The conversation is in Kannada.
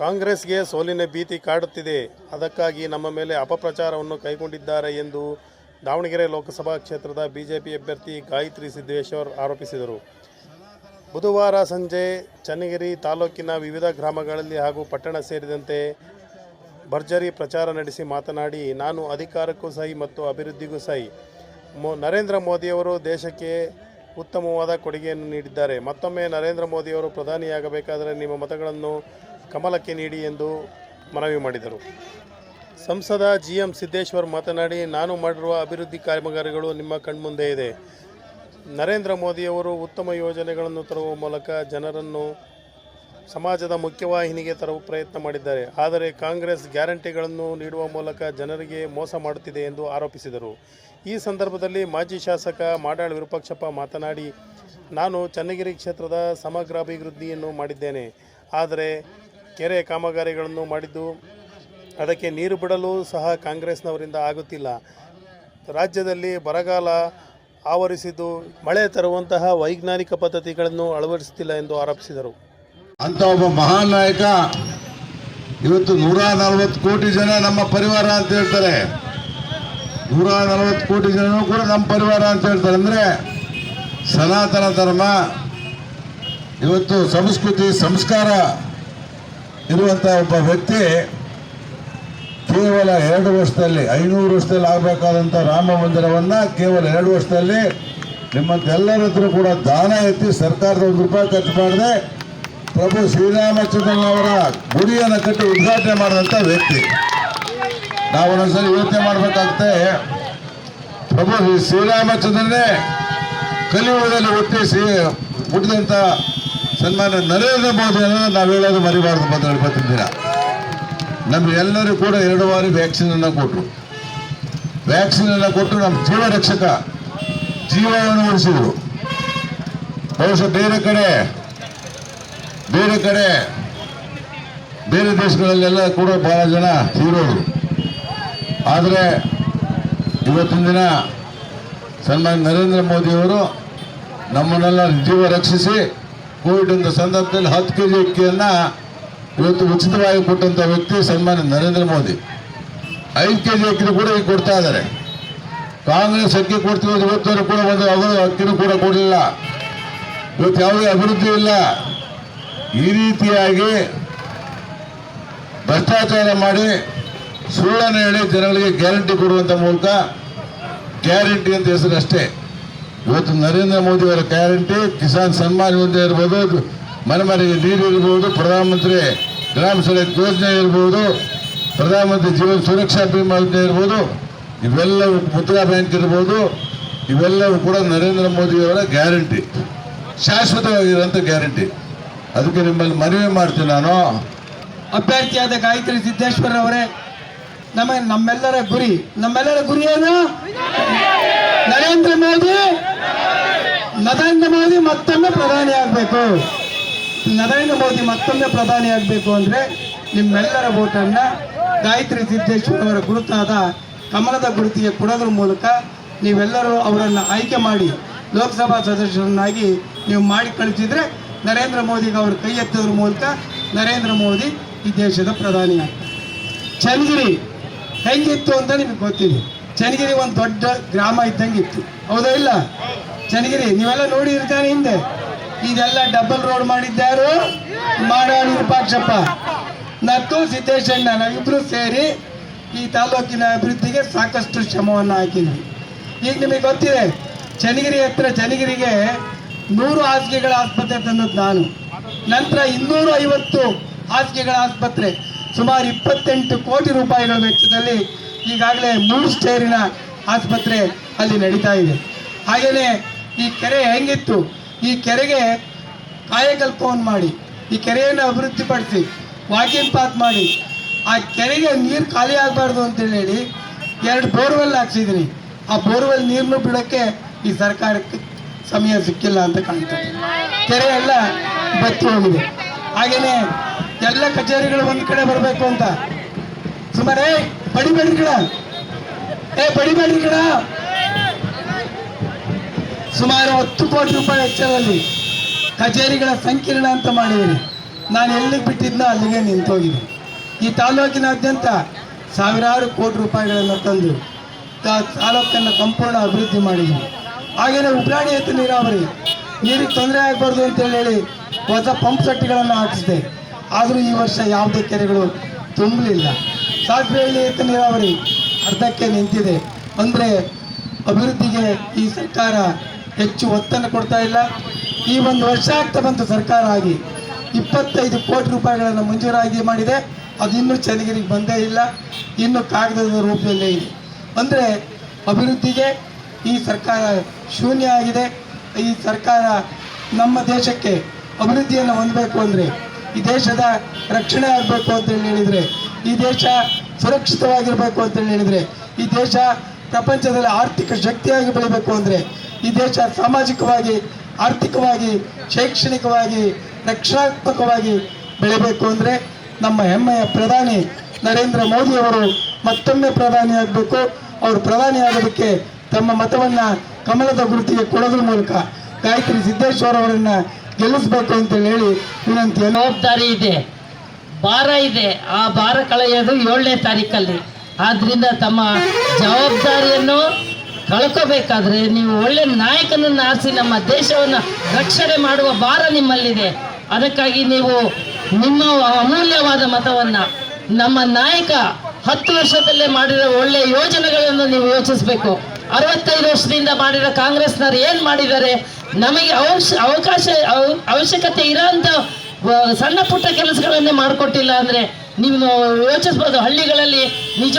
ಕಾಂಗ್ರೆಸ್ಗೆ ಸೋಲಿನ ಭೀತಿ ಕಾಡುತ್ತಿದೆ. ಅದಕ್ಕಾಗಿ ನಮ್ಮ ಮೇಲೆ ಅಪಪ್ರಚಾರವನ್ನು ಕೈಗೊಂಡಿದ್ದಾರೆ ಎಂದು ದಾವಣಗೆರೆ ಲೋಕಸಭಾ ಕ್ಷೇತ್ರದ ಬಿಜೆಪಿ ಅಭ್ಯರ್ಥಿ ಗಾಯತ್ರಿ ಸಿದ್ದೇಶ್ವರ್ ಆರೋಪಿಸಿದರು. ಬುಧವಾರ ಸಂಜೆ ಚನ್ನಗಿರಿ ತಾಲೂಕಿನ ವಿವಿಧ ಗ್ರಾಮಗಳಲ್ಲಿ ಹಾಗೂ ಪಟ್ಟಣ ಸೇರಿದಂತೆ ಭರ್ಜರಿ ಪ್ರಚಾರ ನಡೆಸಿ ಮಾತನಾಡಿ, ನಾನು ಅಧಿಕಾರಕ್ಕೂ ಸಹಿ ಮತ್ತು ಅಭಿವೃದ್ಧಿಗೂ ಸಹಿ. ಮೋ, ನರೇಂದ್ರ ಮೋದಿಯವರು ದೇಶಕ್ಕೆ ಉತ್ತಮವಾದ ಕೊಡುಗೆಯನ್ನು ನೀಡಿದ್ದಾರೆ. ಮತ್ತೊಮ್ಮೆ ನರೇಂದ್ರ ಮೋದಿಯವರು ಪ್ರಧಾನಿಯಾಗಬೇಕಾದರೆ ನಿಮ್ಮ ಮತಗಳನ್ನು ಕಮಲಕ್ಕೆ ನೀಡಿ ಎಂದು ಮನವಿ ಮಾಡಿದರು. ಸಂಸದ ಜಿ ಎಂ ಸಿದ್ದೇಶ್ವರ್ ಮಾತನಾಡಿ, ನಾನು ಮಾಡಿರುವ ಅಭಿವೃದ್ಧಿ ಕಾಮಗಾರಿಗಳು ನಿಮ್ಮ ಕಣ್ಮುಂದೆ ಇದೆ. ನರೇಂದ್ರ ಮೋದಿಯವರು ಉತ್ತಮ ಯೋಜನೆಗಳನ್ನು ತರುವ ಮೂಲಕ ಜನರನ್ನು ಸಮಾಜದ ಮುಖ್ಯವಾಹಿನಿಗೆ ತರುವ ಪ್ರಯತ್ನ ಮಾಡಿದ್ದಾರೆ. ಆದರೆ ಕಾಂಗ್ರೆಸ್ ಗ್ಯಾರಂಟಿಗಳನ್ನು ನೀಡುವ ಮೂಲಕ ಜನರಿಗೆ ಮೋಸ ಮಾಡುತ್ತಿದೆ ಎಂದು ಆರೋಪಿಸಿದರು. ಈ ಸಂದರ್ಭದಲ್ಲಿ ಮಾಜಿ ಶಾಸಕ ಮಾಡಾಳ್ ವಿರೂಪಾಕ್ಷಪ್ಪ ಮಾತನಾಡಿ, ನಾನು ಚನ್ನಗಿರಿ ಕ್ಷೇತ್ರದ ಸಮಗ್ರ ಅಭಿವೃದ್ಧಿಯನ್ನು ಮಾಡಿದ್ದೇನೆ. ಆದರೆ ಕೆರೆ ಕಾಮಗಾರಿಗಳನ್ನು ಮಾಡಿದ್ದು, ಅದಕ್ಕೆ ನೀರು ಬಿಡಲು ಸಹ ಕಾಂಗ್ರೆಸ್ನವರಿಂದ ಆಗುತ್ತಿಲ್ಲ. ರಾಜ್ಯದಲ್ಲಿ ಬರಗಾಲ ಆವರಿಸಿದ್ದು, ಮಳೆ ತರುವಂತಹ ವೈಜ್ಞಾನಿಕ ಪದ್ಧತಿಗಳನ್ನು ಅಳವಡಿಸುತ್ತಿಲ್ಲ ಎಂದು ಆರೋಪಿಸಿದರು. ಅಂತ ಒಬ್ಬ ಮಹಾನ್ ನಾಯಕ, ಇವತ್ತು ನೂರ ನಲವತ್ತು ಕೋಟಿ ಜನ ನಮ್ಮ ಪರಿವಾರ ಅಂತ ಹೇಳ್ತಾರೆ. ನೂರ ನಲವತ್ತು ಕೋಟಿ ಜನನೂ ಕೂಡ ನಮ್ಮ ಪರಿವಾರ ಅಂತ ಹೇಳ್ತಾರೆ. ಅಂದರೆ ಸನಾತನ ಧರ್ಮ, ಇವತ್ತು ಸಂಸ್ಕೃತಿ, ಸಂಸ್ಕಾರ ಇರುವಂಥ ಒಬ್ಬ ವ್ಯಕ್ತಿ ಕೇವಲ ಎರಡು ವರ್ಷದಲ್ಲಿ, ಐನೂರು ವರ್ಷದಲ್ಲಿ ಆಗಬೇಕಾದಂಥ ರಾಮ ಮಂದಿರವನ್ನು ಕೇವಲ ಎರಡು ವರ್ಷದಲ್ಲಿ ನಿಮ್ಮಂತೆಲ್ಲರ ಹತ್ರ ಕೂಡ ದಾನ ಎತ್ತಿ ಸರ್ಕಾರದ ಒಂದು ರೂಪಾಯಿ ಖರ್ಚು ಮಾಡದೆ. ಪ್ರಭು ಶ್ರೀರಾಮಚಂದ್ರನವರ ಗುಡಿಯನ್ನು ಕಟ್ಟಿ ಉದ್ಘಾಟನೆ ಮಾಡಿದಂಥ ವ್ಯಕ್ತಿ. ನಾವು ಒಂದೊಂದ್ಸರಿ ಯೋಚನೆ ಮಾಡಬೇಕಾಗುತ್ತೆ, ಪ್ರಭು ಶ್ರೀರಾಮಚಂದ್ರನೇ ಕಲಿಯುಗದಲ್ಲಿ ಹುಟ್ಟಿಸಿ ಹುಟ್ಟಿದಂಥ ಸನ್ಮಾನ್ಯ ನರೇಂದ್ರ ಮೋದಿ ಅನ್ನೋದು ನಾವು ಹೇಳೋದು ಮರಿಬಾರ್ದು ಬಂದ ಇವತ್ತಿನ ದಿನ ನಮಗೆಲ್ಲರೂ ಕೂಡ ಎರಡು ಬಾರಿ ವ್ಯಾಕ್ಸಿನ್ ವ್ಯಾಕ್ಸಿನನ್ನು ಕೊಟ್ಟರು ವ್ಯಾಕ್ಸಿನನ್ನು ಕೊಟ್ಟು ನಮ್ಮ ಜೀವ ರಕ್ಷಕ ಜೀವವನ್ನು ಉಳಿಸಿದ್ರು. ಬಹುಶಃ ಬೇರೆ ಕಡೆ ಬೇರೆ ಕಡೆ, ಬೇರೆ ದೇಶಗಳಲ್ಲೆಲ್ಲ ಕೂಡ ಬಹಳ ಜನ ಸೀರೋದು ಆದರೆ ಇವತ್ತಿನ ದಿನ ಸನ್ಮಾನ್ಯ ನರೇಂದ್ರ ಮೋದಿಯವರು ನಮ್ಮನ್ನೆಲ್ಲ ಜೀವ ರಕ್ಷಿಸಿ ಕೋವಿಡ್ ಸಂದರ್ಭದಲ್ಲಿ ಹತ್ತು ಕೆ ಜಿ ಅಕ್ಕಿಯನ್ನು ಇವತ್ತು ಉಚಿತವಾಗಿ ಕೊಟ್ಟಂಥ ವ್ಯಕ್ತಿ ಸನ್ಮಾನ್ಯ ನರೇಂದ್ರ ಮೋದಿ. ಐದು ಕೆ ಜಿ ಅಕ್ಕಿನೂ ಕೂಡ ಈಗ ಕೊಡ್ತಾ ಇದ್ದಾರೆ. ಕಾಂಗ್ರೆಸ್ ಅಕ್ಕಿ ಕೊಡ್ತೀವಿ ಅಂತ ಕೂಡ ಒಂದು ಅವರು ಅಕ್ಕಿನೂ ಕೂಡ ಕೊಡಲಿಲ್ಲ. ಇವತ್ತು ಯಾವುದೇ ಅಭಿವೃದ್ಧಿ ಇಲ್ಲ. ಈ ರೀತಿಯಾಗಿ ಭ್ರಷ್ಟಾಚಾರ ಮಾಡಿ ಸುಳ್ಳನ್ನು ಹೇಳಿ ಜನಗಳಿಗೆ ಗ್ಯಾರಂಟಿ ಕೊಡುವಂಥ ಮೂಲಕ ಗ್ಯಾರಂಟಿ ಅಂತ ಹೆಸರು ಅಷ್ಟೇ ಇವತ್ತು ನರೇಂದ್ರ ಮೋದಿ ಅವರ ಗ್ಯಾರಂಟಿ ಕಿಸಾನ್ ಸನ್ಮಾನ್ ಯೋಜನೆ ಇರ್ಬೋದು ಮನೆ ಮನೆಗೆ ನೀರು ಇರ್ಬೋದು ಪ್ರಧಾನಮಂತ್ರಿ ಗ್ರಾಮ ಸಡಕ್ ಯೋಜನೆ ಇರ್ಬೋದು ಪ್ರಧಾನಮಂತ್ರಿ ಜೀವನ ಸುರಕ್ಷಾ ಬಿಮಾ ಯೋಜನೆ ಇರ್ಬೋದು ಇವೆಲ್ಲವೂ ಮುದ್ರಾ ಬ್ಯಾಂಕ್ ಇರ್ಬೋದು ಇವೆಲ್ಲವೂ ಕೂಡ ನರೇಂದ್ರ ಮೋದಿಯವರ ಗ್ಯಾರಂಟಿ. ಶಾಶ್ವತವಾಗಿರುವಂಥ ಗ್ಯಾರಂಟಿ. ಅದಕ್ಕೆ ನಿಮ್ಮಲ್ಲಿ ಮನವಿ ಮಾಡ್ತೀನಿ ನಾನು. ಅಭ್ಯರ್ಥಿಯಾದ ಗಾಯತ್ರಿ ಸಿದ್ದೇಶ್ವರ ಅವರೇ ನಮಗೆ ನಮ್ಮೆಲ್ಲರ ಗುರಿ ನಮ್ಮೆಲ್ಲರ ಗುರಿ ಏನು? ನರೇಂದ್ರ ಮೋದಿ ನರೇಂದ್ರ ಮೋದಿ ಮತ್ತೊಮ್ಮೆ ಪ್ರಧಾನಿ ಆಗಬೇಕು. ನರೇಂದ್ರ ಮೋದಿ ಮತ್ತೊಮ್ಮೆ ಪ್ರಧಾನಿ ಆಗಬೇಕು ಅಂದರೆ ನಿಮ್ಮೆಲ್ಲರ ಓಟನ್ನು ಗಾಯತ್ರಿ ಸಿದ್ದೇಶ್ವರ ಅವರ ಗುರುತಾದ ಕಮಲದ ಗುರುತಿಗೆ ಕೊಡೋದ್ರ ಮೂಲಕ ನೀವೆಲ್ಲರೂ ಅವರನ್ನು ಆಯ್ಕೆ ಮಾಡಿ ಲೋಕಸಭಾ ಸದಸ್ಯರನ್ನಾಗಿ ನೀವು ಮಾಡಿ ಕಳಿಸಿದ್ರೆ ನರೇಂದ್ರ ಮೋದಿಗೆ ಅವರು ಕೈ ಎತ್ತೋದ್ರ ಮೂಲಕ ನರೇಂದ್ರ ಮೋದಿ ಈ ದೇಶದ ಪ್ರಧಾನಿ ಆಗ್ತಾರೆ. ಚನ್ನಗಿರಿ ಹೆಂಗಿತ್ತು ಅಂತ ನಿಮಗೆ ಗೊತ್ತಿದೆ. ಚನ್ನಗಿರಿ ಒಂದು ದೊಡ್ಡ ಗ್ರಾಮ ಇದ್ದಂಗೆ ಇತ್ತು ಹೌದಾ ಇಲ್ಲ? ಚನ್ನಗಿರಿ, ನೀವೆಲ್ಲ ನೋಡಿ ಇರ್ತಾನೆ ಹಿಂದೆ. ಇದೆಲ್ಲ ಡಬಲ್ ರೋಡ್ ಮಾಡಿದ್ದಾರು ಮಾಡಾಳು ವಿರೂಪಾಕ್ಷಪ್ಪ ಮತ್ತು ಸಿದ್ದೇಶಣ್ಣ, ನಾವಿಬ್ರು ಸೇರಿ ಈ ತಾಲೂಕಿನ ಅಭಿವೃದ್ಧಿಗೆ ಸಾಕಷ್ಟು ಶ್ರಮವನ್ನು ಹಾಕಿದ್ವಿ. ಈಗ ನಿಮಗೆ ಗೊತ್ತಿದೆ, ಚನ್ನಗಿರಿ ಹತ್ರ ಚನ್ನಗಿರಿಗೆ ನೂರು ಹಾಸಿಗೆಗಳ ಆಸ್ಪತ್ರೆ ತಂದದ್ದು ನಾನು. ನಂತರ ಇನ್ನೂರ ಐವತ್ತು ಹಾಸಿಗೆಗಳ ಆಸ್ಪತ್ರೆ, ಸುಮಾರು ಇಪ್ಪತ್ತೆಂಟು ಕೋಟಿ ರೂಪಾಯಿಗಳ ವೆಚ್ಚದಲ್ಲಿ ಈಗಾಗಲೇ ಮೂರು ಸ್ಟೇರಿನ ಆಸ್ಪತ್ರೆ ಅಲ್ಲಿ ನಡೀತಾ ಇದೆ. ಹಾಗೆಯೇ ಈ ಕೆರೆ ಹೆಂಗಿತ್ತು? ಈ ಕೆರೆಗೆ ಕಾಯಕಲ್ಪವನ್ನು ಮಾಡಿ, ಈ ಕೆರೆಯನ್ನು ಅಭಿವೃದ್ಧಿಪಡಿಸಿ ವಾಕಿಂಗ್ ಪಾತ್ ಮಾಡಿ, ಆ ಕೆರೆಗೆ ನೀರು ಖಾಲಿ ಆಗಬಾರ್ದು ಅಂತೇಳಿ ಹೇಳಿ ಎರಡು ಬೋರ್ವೆಲ್ ಹಾಕ್ಸಿದ್ದೀನಿ ಆ ಬೋರ್ವೆಲ್ ನೀರನ್ನು ಬಿಡೋಕ್ಕೆ ಈ ಸರ್ಕಾರಕ್ಕೆ ಸಮಯ ಸಿಕ್ಕಿಲ್ಲ ಅಂತ ಕಾಣ್ತದೆ. ಕೆರೆ ಎಲ್ಲ ಬತ್ತಿ ಹೋಗಿದೆ. ಹಾಗೆಯೇ ಎಲ್ಲ ಕಚೇರಿಗಳು ಒಂದು ಕಡೆ ಬರಬೇಕು ಅಂತ ಸುಮಾರೇ ಬಡಿಬೇಡ್ರಿ ಗಿಡ ಏ ಬಡಿಬೇಡ್ರಿ ಗಿಡ ಸುಮಾರು ಹತ್ತು ಕೋಟಿ ರೂಪಾಯಿ ವೆಚ್ಚದಲ್ಲಿ ಕಚೇರಿಗಳ ಸಂಕೀರ್ಣ ಅಂತ ಮಾಡಿದ್ದೀನಿ ನಾನು ಎಲ್ಲಿಗೆ ಬಿಟ್ಟಿದ್ನೋ ಅಲ್ಲಿಗೆ ನಿಂತೋಗಿದೆ. ಈ ತಾಲೂಕಿನಾದ್ಯಂತ ಸಾವಿರಾರು ಕೋಟಿ ರೂಪಾಯಿಗಳನ್ನು ತಂದು ತಾಲೂಕನ್ನು ಸಂಪೂರ್ಣ ಅಭಿವೃದ್ಧಿ ಮಾಡಿದ್ದೀನಿ ಹಾಗೆಯೇ ಉಬ್ರಾಣಿ ಎತ್ತು ನೀರಾವರಿ. ನೀರಿಗೆ ತೊಂದರೆ ಆಗಬಾರ್ದು ಅಂತೇಳಿ ಹೇಳಿ ಹೊಸ ಪಂಪ್ ಸೆಟ್ಗಳನ್ನು ಹಾಕಿಸಿದೆ. ಆದರೂ ಈ ವರ್ಷ ಯಾವುದೇ ಕೆರೆಗಳು ತುಂಬಲಿಲ್ಲ. ಏತ ನೀರಾವರಿ. ಅರ್ಧಕ್ಕೆ ನಿಂತಿದೆ. ಅಂದರೆ ಅಭಿವೃದ್ಧಿಗೆ ಈ ಸರ್ಕಾರ ಹೆಚ್ಚು ಒತ್ತನ್ನು ಕೊಡ್ತಾ ಇಲ್ಲ. ಈ ಒಂದು ವರ್ಷ ಆಗ್ತಾ ಬಂತು ಸರ್ಕಾರ ಆಗಿ. ಇಪ್ಪತ್ತೈದು ಕೋಟಿ ರೂಪಾಯಿಗಳನ್ನು ಮಂಜೂರಾಗಿ ಮಾಡಿದೆ. ಅದು ಇನ್ನೂ ಚನ್ನಗಿರಿಗೆ ಬಂದೇ ಇಲ್ಲ. ಇನ್ನು ಕಾಗದದ ರೂಪದಲ್ಲೇ ಇದೆ. ಅಂದರೆ ಅಭಿವೃದ್ಧಿಗೆ ಈ ಸರ್ಕಾರ ಶೂನ್ಯ ಆಗಿದೆ. ಈ ಸರ್ಕಾರ ನಮ್ಮ ದೇಶಕ್ಕೆ ಅಭಿವೃದ್ಧಿಯನ್ನು ಹೊಂದಬೇಕು ಅಂದರೆ ಈ ದೇಶದ ರಕ್ಷಣೆ ಆಗಬೇಕು ಅಂತೇಳಿ ಹೇಳಿದರೆ ಈ ದೇಶ ಸುರಕ್ಷಿತವಾಗಿರಬೇಕು ಅಂತೇಳಿ ಹೇಳಿದರೆ, ಈ ದೇಶ ಪ್ರಪಂಚದಲ್ಲಿ ಆರ್ಥಿಕ ಶಕ್ತಿಯಾಗಿ ಬೆಳಿಬೇಕು ಅಂದರೆ, ಈ ದೇಶ ಸಾಮಾಜಿಕವಾಗಿ, ಆರ್ಥಿಕವಾಗಿ, ಶೈಕ್ಷಣಿಕವಾಗಿ, ರಕ್ಷಣಾತ್ಮಕವಾಗಿ ಬೆಳಿಬೇಕು ಅಂದರೆ ನಮ್ಮ ಹೆಮ್ಮೆಯ ಪ್ರಧಾನಿ ನರೇಂದ್ರ ಮೋದಿಯವರು ಮತ್ತೊಮ್ಮೆ ಪ್ರಧಾನಿಯಾಗಬೇಕು ಅವರು ಪ್ರಧಾನಿ ಆಗೋದಕ್ಕೆ ತಮ್ಮ ಮತವನ್ನು ಕಮಲದ ಗುರುತಿಗೆ ಕೊಡೋದ್ರ ಮೂಲಕ ಗಾಯತ್ರಿ ಸಿದ್ದೇಶ್ವರ ಅವರನ್ನು ಗೆಲ್ಲಿಸಬೇಕು ಅಂತೇಳಿ ಹೇಳಿ ವಿನಂತಿಯನ್ನು ಜವಾಬ್ದಾರಿ ಇದೆ. ಭಾರ ಇದೆ. ಆ ಭಾರ ಕಳೆಯೋದು ಏಳನೇ ತಾರೀಕಲ್ಲಿ. ಆದ್ರಿಂದ ತಮ್ಮ ಜವಾಬ್ದಾರಿಯನ್ನು ಕಳ್ಕೋಬೇಕಾದ್ರೆ ನೀವು ಒಳ್ಳೆ ನಾಯಕನನ್ನು ಆರಿಸಿ, ನಮ್ಮ ದೇಶವನ್ನು ರಕ್ಷಣೆ ಮಾಡುವ ಭಾರ ನಿಮ್ಮಲ್ಲಿದೆ. ಅದಕ್ಕಾಗಿ ನೀವು ನಿಮ್ಮ ಅಮೂಲ್ಯವಾದ ಮತವನ್ನು, ನಮ್ಮ ನಾಯಕ ಹತ್ತು ವರ್ಷದಲ್ಲೇ ಮಾಡಿರೋ ಒಳ್ಳೆ ಯೋಜನೆಗಳನ್ನು ನೀವು ಯೋಚಿಸಬೇಕು. ಅರವತ್ತೈದು ವರ್ಷದಿಂದ ಮಾಡಿರೋ ಕಾಂಗ್ರೆಸ್ನವ್ರು ಏನು ಮಾಡಿದ್ದಾರೆ? ನಮಗೆ ಅವಶ್ಯ ಅವಕಾಶ ಅವ- ಅವಶ್ಯಕತೆ ಇರೋಂಥ ವ- ಸಣ್ಣ ಪುಟ್ಟ ಕೆಲಸಗಳನ್ನೇ ಮಾಡಿಕೊಟ್ಟಿಲ್ಲ ಅಂದರೆ ನೀವು ಯೋಚಿಸ್ಬೋದು ಹಳ್ಳಿಗಳಲ್ಲಿ ನಿಜ